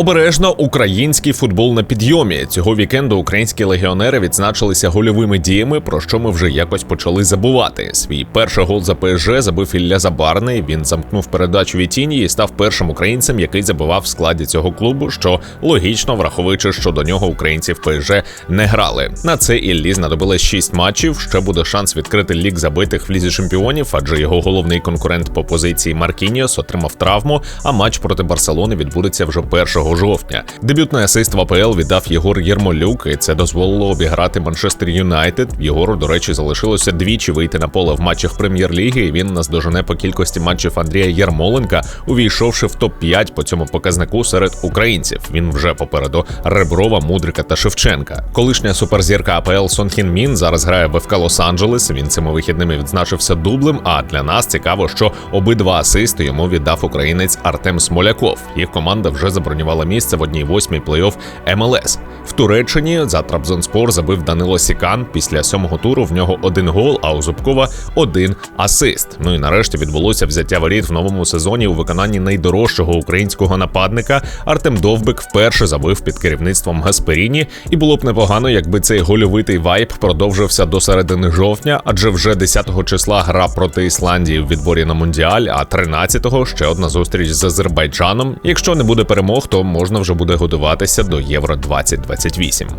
Обережно український футбол на підйомі. Цього вікенду українські легіонери відзначилися гольовими діями, про що ми вже якось почали забувати. Свій перший гол за ПСЖ забив Ілля Забарний. Він замкнув передачу Вітіні і став першим українцем, який забивав в складі цього клубу, що логічно враховуючи, що до нього українці в ПСЖ не грали. На це Іллі знадобилось 6 матчів. Ще буде шанс відкрити лік забитих в лізі чемпіонів, адже його головний конкурент по позиції Маркініос отримав травму. А матч проти Барселони відбудеться вже 1 жовтня. Дебютний асист в АПЛ віддав Єгор Єрмолюк, і це дозволило обіграти Манчестер Юнайтед. Єгору, до речі, залишилося двічі вийти на поле в матчах прем'єр-ліги. і Він наздожене по кількості матчів Андрія Єрмоленка, увійшовши в топ-5 по цьому показнику серед українців. Він вже попереду Реброва, Мудрика та Шевченка. Колишня суперзірка АПЛ Сон Хін Мін зараз грає в ФК Лос-Анджелес. Він цими вихідними відзначився дублем. А для нас цікаво, що обидва асисти йому віддав українець Артем Смоляков. Їх команда вже забронювала місце в одній восьмій плей-офф МЛС. В Туреччині за Трабзонспор забив Данило Сікан. Після сьомого туру в нього один гол, а у Зубкова один асист. Ну і нарешті відбулося взяття воріт в новому сезоні у виконанні найдорожчого українського нападника. Артем Довбик вперше забив під керівництвом Гасперіні, і було б непогано, якби цей гольовитий вайб продовжився до середини жовтня, адже вже 10-го числа гра проти Ісландії в відборі на Мундіаль, а 13-го ще одна зустріч з Азербайджаном. Якщо не буде перемог, то можна вже буде готуватися до Євро 2028.